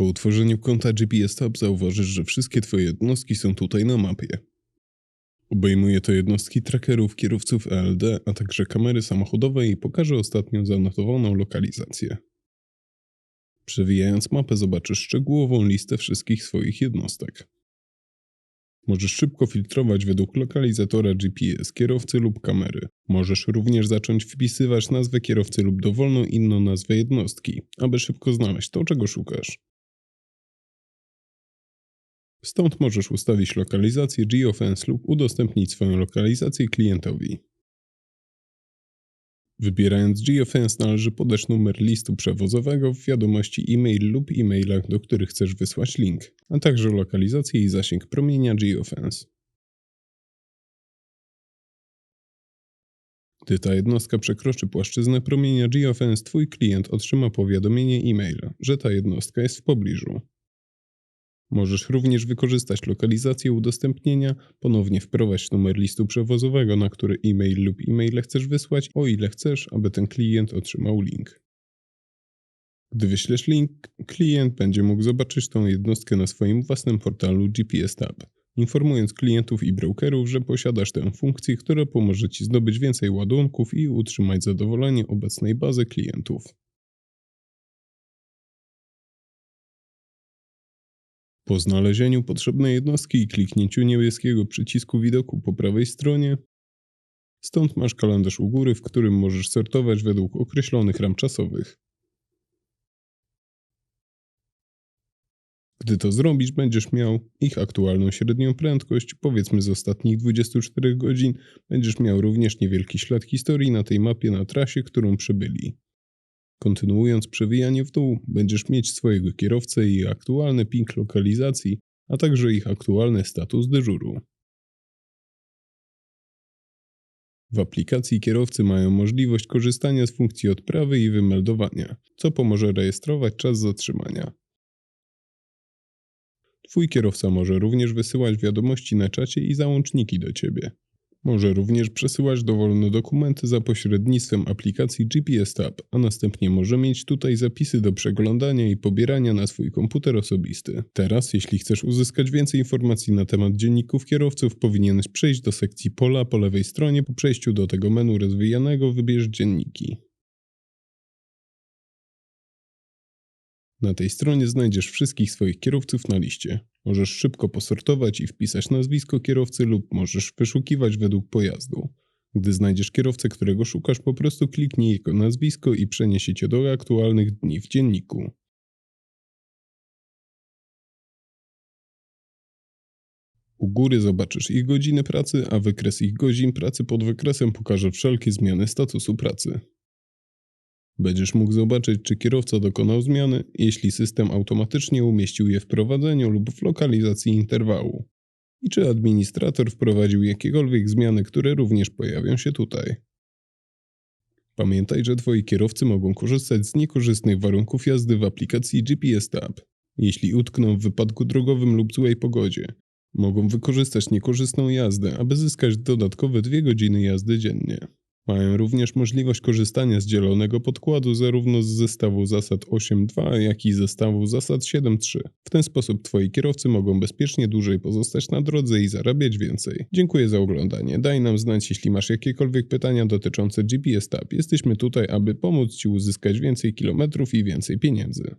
Po utworzeniu konta GPS Tab zauważysz, że wszystkie Twoje jednostki są tutaj na mapie. Obejmuje to jednostki trackerów, kierowców ELD, a także kamery samochodowe i pokaże ostatnią zanotowaną lokalizację. Przewijając mapę zobaczysz szczegółową listę wszystkich swoich jednostek. Możesz szybko filtrować według lokalizatora GPS kierowcy lub kamery. Możesz również zacząć wpisywać nazwę kierowcy lub dowolną inną nazwę jednostki, aby szybko znaleźć to, czego szukasz. Stąd możesz ustawić lokalizację geofence lub udostępnić swoją lokalizację klientowi. Wybierając geofence należy podać numer listu przewozowego w wiadomości e-mail lub e-mailach, do których chcesz wysłać link, a także lokalizację i zasięg promienia geofence. Gdy ta jednostka przekroczy płaszczyznę promienia geofence, Twój klient otrzyma powiadomienie e-mail, że ta jednostka jest w pobliżu. Możesz również wykorzystać lokalizację udostępnienia, ponownie wprowadzić numer listu przewozowego, na który e-mail lub e-maile chcesz wysłać, o ile chcesz, aby ten klient otrzymał link. Gdy wyślesz link, klient będzie mógł zobaczyć tą jednostkę na swoim własnym portalu GPS Tab, informując klientów i brokerów, że posiadasz tę funkcję, która pomoże Ci zdobyć więcej ładunków i utrzymać zadowolenie obecnej bazy klientów. Po znalezieniu potrzebnej jednostki i kliknięciu niebieskiego przycisku widoku po prawej stronie, stąd masz kalendarz u góry, w którym możesz sortować według określonych ram czasowych. Gdy to zrobisz, będziesz miał ich aktualną średnią prędkość, powiedzmy z ostatnich 24 godzin, będziesz miał również niewielki ślad historii na tej mapie na trasie, którą przebyli. Kontynuując przewijanie w dół, będziesz mieć swojego kierowcę i aktualny ping lokalizacji, a także ich aktualny status dyżuru. W aplikacji kierowcy mają możliwość korzystania z funkcji odprawy i wymeldowania, co pomoże rejestrować czas zatrzymania. Twój kierowca może również wysyłać wiadomości na czacie i załączniki do Ciebie. Może również przesyłać dowolne dokumenty za pośrednictwem aplikacji GPS Tab, a następnie może mieć tutaj zapisy do przeglądania i pobierania na swój komputer osobisty. Teraz, jeśli chcesz uzyskać więcej informacji na temat dzienników kierowców, powinieneś przejść do sekcji pola po lewej stronie. Po przejściu do tego menu rozwijanego wybierz dzienniki. Na tej stronie znajdziesz wszystkich swoich kierowców na liście. Możesz szybko posortować i wpisać nazwisko kierowcy lub możesz wyszukiwać według pojazdu. Gdy znajdziesz kierowcę, którego szukasz, po prostu kliknij jego nazwisko i przeniesie cię do aktualnych dni w dzienniku. U góry zobaczysz ich godziny pracy, a wykres ich godzin pracy pod wykresem pokaże wszelkie zmiany statusu pracy. Będziesz mógł zobaczyć, czy kierowca dokonał zmiany, jeśli system automatycznie umieścił je w prowadzeniu lub w lokalizacji interwału. I czy administrator wprowadził jakiekolwiek zmiany, które również pojawią się tutaj. Pamiętaj, że Twoi kierowcy mogą korzystać z niekorzystnych warunków jazdy w aplikacji GPS Tab. Jeśli utkną w wypadku drogowym lub złej pogodzie, mogą wykorzystać niekorzystną jazdę, aby zyskać dodatkowe 2 godziny jazdy dziennie. Mają również możliwość korzystania z dzielonego podkładu zarówno z zestawu zasad 8.2, jak i zestawu zasad 7.3. W ten sposób Twoi kierowcy mogą bezpiecznie dłużej pozostać na drodze i zarabiać więcej. Dziękuję za oglądanie. Daj nam znać, jeśli masz jakiekolwiek pytania dotyczące GPS Tab. Jesteśmy tutaj, aby pomóc Ci uzyskać więcej kilometrów i więcej pieniędzy.